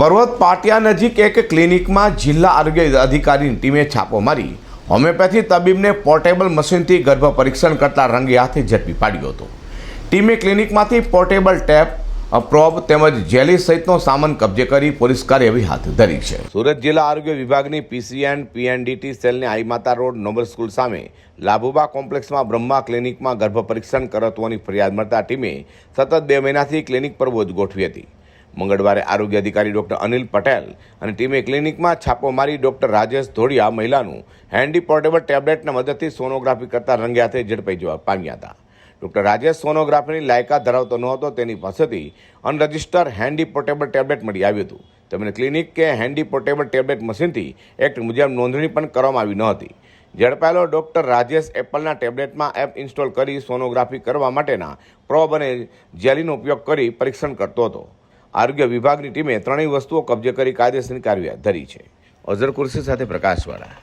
પર્વત પાટિયા નજીક એક ક્લિનિકમાં જિલ્લા આરોગ્ય અધિકારીની ટીમે છાપો મારી હોમિયોપેથી તબીબને પોર્ટેબલ મશીનથી ગર્ભ પરીક્ષણ કરતા રંગે હાથે ઝડપી પાડ્યો હતો. ટીમે ક્લિનિકમાંથી પોર્ટેબલ ટેપ પ્રોબ તેમજ જેલી સહિતનો સામાન કબજે કરી પોલીસ કાર્યવાહી હાથ ધરી છે. સુરત જિલ્લા આરોગ્ય વિભાગની પીસીએન પીએનડીટી સેલની આઈમાતા રોડ નોબલ સ્કૂલ સામે લાભુબા કોમ્પ્લેક્સમાં બ્રહ્મા ક્લિનિકમાં ગર્ભ પરીક્ષણ કરતવાની ફરિયાદ મળતા ટીમે સતત બે મહિનાથી ક્લિનિક પર વોચ ગોઠવી હતી. મંગળવારે આરોગ્ય અધિકારી ડોક્ટર અનિલ પટેલ અને ટીમે ક્લિનિકમાં છાપો મારી ડોક્ટર રાજેશ ધોળિયા, મહિલાનું હેન્ડી પોર્ટેબલ ટેબ્લેટના મદદથી સોનોગ્રાફી કરતા રંગે હાથે ઝડપાઈ જવા પામ્યા હતા. ડોક્ટર રાજેશ સોનોગ્રાફીની લાયકાત ધરાવતો નહોતો, તેની પાસેથી અનરજિસ્ટર હેન્ડી પોર્ટેબલ ટેબ્લેટ મળી આવ્યું હતું. તેમણે ક્લિનિક કે હેન્ડી પોર્ટેબલ ટેબ્લેટ મશીનથી એક્ટ મુજબ નોંધણી પણ કરવામાં આવી ન હતી. ઝડપાયેલો ડોક્ટર રાજેશ એપલના ટેબ્લેટમાં એપ ઇન્સ્ટોલ કરી સોનોગ્રાફી કરવા માટેના પ્રોબ અને જેલીનો ઉપયોગ કરી પરીક્ષણ કરતો હતો. આરોગ્ય વિભાગની ટીમે ત્રણેય વસ્તુઓ કબજે કરી કાયદેસરની કાર્યવાહી ધરી છે. અઝર કુર્સી સાથે પ્રકાશવાળા.